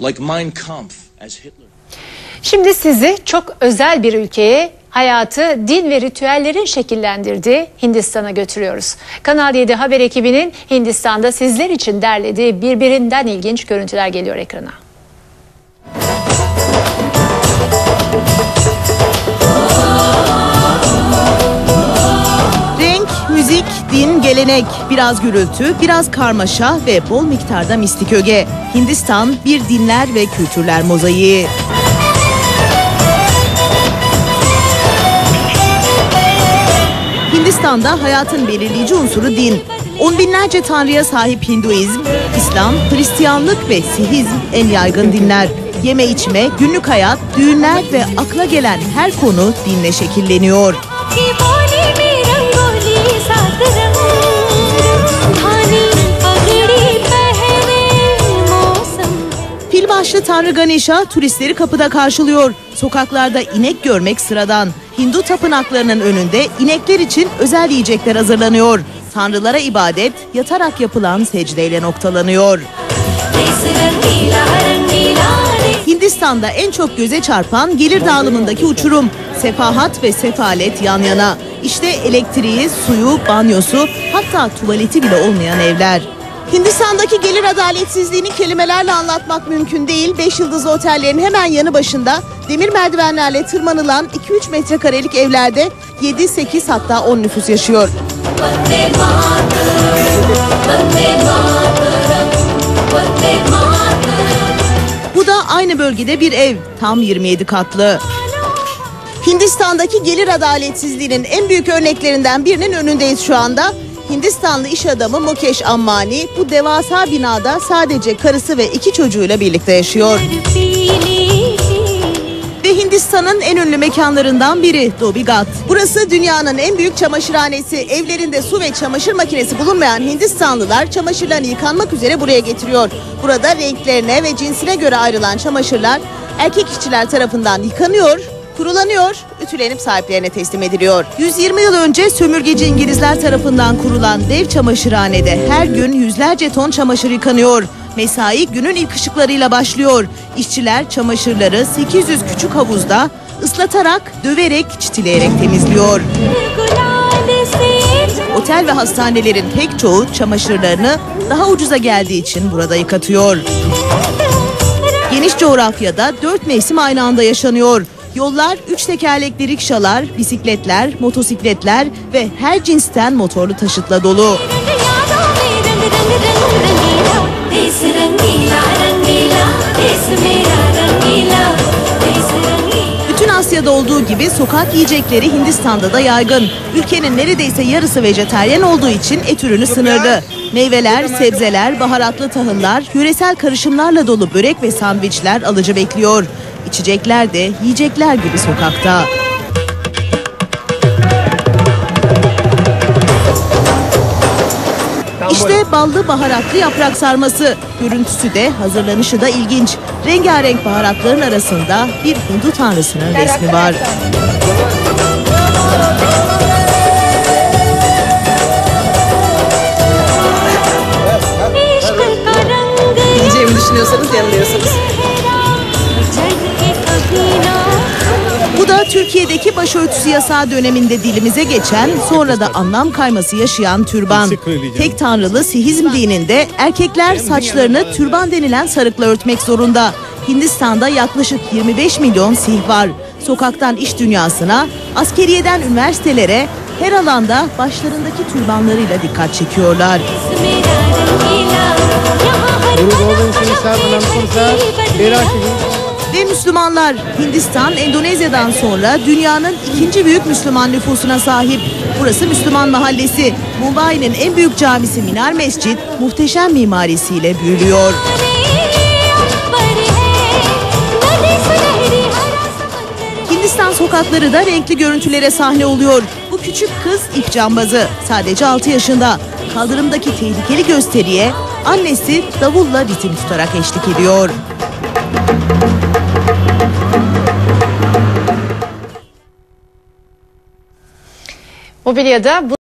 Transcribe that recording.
like Mein Kampf as Hitler. Şimdi sizi çok özel bir ülkeye hayatı din ve ritüellerin şekillendirdiği Hindistan'a götürüyoruz. Kanal 7 haber ekibinin Hindistan'da sizler için derlediği birbirinden ilginç görüntüler geliyor ekrana. Gelenek, biraz gürültü, biraz karmaşa ve bol miktarda mistik öge. Hindistan bir dinler ve kültürler mozaiği. Hindistan'da hayatın belirleyici unsuru din. On binlerce tanrıya sahip Hinduizm, İslam, Hristiyanlık ve Sihizm en yaygın dinler. Yeme içme, günlük hayat, düğünler ve akla gelen her konu dinle şekilleniyor. Yaşlı Tanrı Ganesha turistleri kapıda karşılıyor. Sokaklarda inek görmek sıradan. Hindu tapınaklarının önünde inekler için özel yiyecekler hazırlanıyor. Tanrılara ibadet yatarak yapılan secdeyle noktalanıyor. Hindistan'da en çok göze çarpan gelir dağılımındaki uçurum. Sefahat ve sefalet yan yana. İşte elektriği, suyu, banyosu hatta tuvaleti bile olmayan evler. Hindistan'daki gelir adaletsizliğini kelimelerle anlatmak mümkün değil. Beş yıldızlı otellerin hemen yanı başında demir merdivenlerle tırmanılan 2-3 metrekarelik evlerde 7-8 hatta 10 nüfus yaşıyor. Bu da aynı bölgede bir ev, tam 27 katlı. Hindistan'daki gelir adaletsizliğinin en büyük örneklerinden birinin önündeyiz şu anda. Hindistanlı iş adamı Mukesh Ambani bu devasa binada sadece karısı ve iki çocuğuyla birlikte yaşıyor. Ve Hindistan'ın en ünlü mekanlarından biri Dobigat. Burası dünyanın en büyük çamaşırhanesi. Evlerinde su ve çamaşır makinesi bulunmayan Hindistanlılar çamaşırlarını yıkanmak üzere buraya getiriyor. Burada renklerine ve cinsine göre ayrılan çamaşırlar erkek işçiler tarafından yıkanıyor, kurulanıyor, ütülenip sahiplerine teslim ediliyor. 120 yıl önce sömürgeci İngilizler tarafından kurulan dev çamaşırhanede her gün yüzlerce ton çamaşır yıkanıyor. Mesai günün ilk ışıklarıyla başlıyor. İşçiler çamaşırları 800 küçük havuzda ıslatarak, döverek, çitileyerek temizliyor. Otel ve hastanelerin pek çoğu çamaşırlarını daha ucuza geldiği için burada yıkatıyor. Geniş coğrafyada dört mevsim aynı anda yaşanıyor. Yollar üç tekerlekli rikşalar, bisikletler, motosikletler ve her cinsten motorlu taşıtla dolu. Bütün Asya'da olduğu gibi sokak yiyecekleri Hindistan'da da yaygın. Ülkenin neredeyse yarısı vejeteryen olduğu için et ürünü sınırlı. Meyveler, sebzeler, baharatlı tahıllar, yöresel karışımlarla dolu börek ve sandviçler alıcı bekliyor içecekler de yiyecekler gibi sokakta. İşte ballı baharatlı yaprak sarması. Görüntüsü de hazırlanışı da ilginç. Rengarenk baharatların arasında bir Hindu tanrısının resmi var. Yiyeceğimi düşünüyorsanız yanılıyorsunuz. Türkiye'deki başörtüsü yasağı döneminde dilimize geçen sonra da anlam kayması yaşayan türban. Tek tanrılı sihizm dininde erkekler saçlarını türban denilen sarıkla örtmek zorunda. Hindistan'da yaklaşık 25 milyon sih var. Sokaktan iş dünyasına, askeriyeden üniversitelere her alanda başlarındaki türbanlarıyla dikkat çekiyorlar. Guru Gobind Singh Sahib, Anand Singh Sahib, Dera Müslümanlar Hindistan, Endonezya'dan sonra dünyanın ikinci büyük Müslüman nüfusuna sahip. Burası Müslüman mahallesi. Mumbai'nin en büyük camisi Minar Mescid muhteşem mimarisiyle büyülüyor. Hindistan sokakları da renkli görüntülere sahne oluyor. Bu küçük kız ip cambazı. Sadece 6 yaşında. Kaldırımdaki tehlikeli gösteriye annesi davulla ritim tutarak eşlik ediyor. Mobilyada bu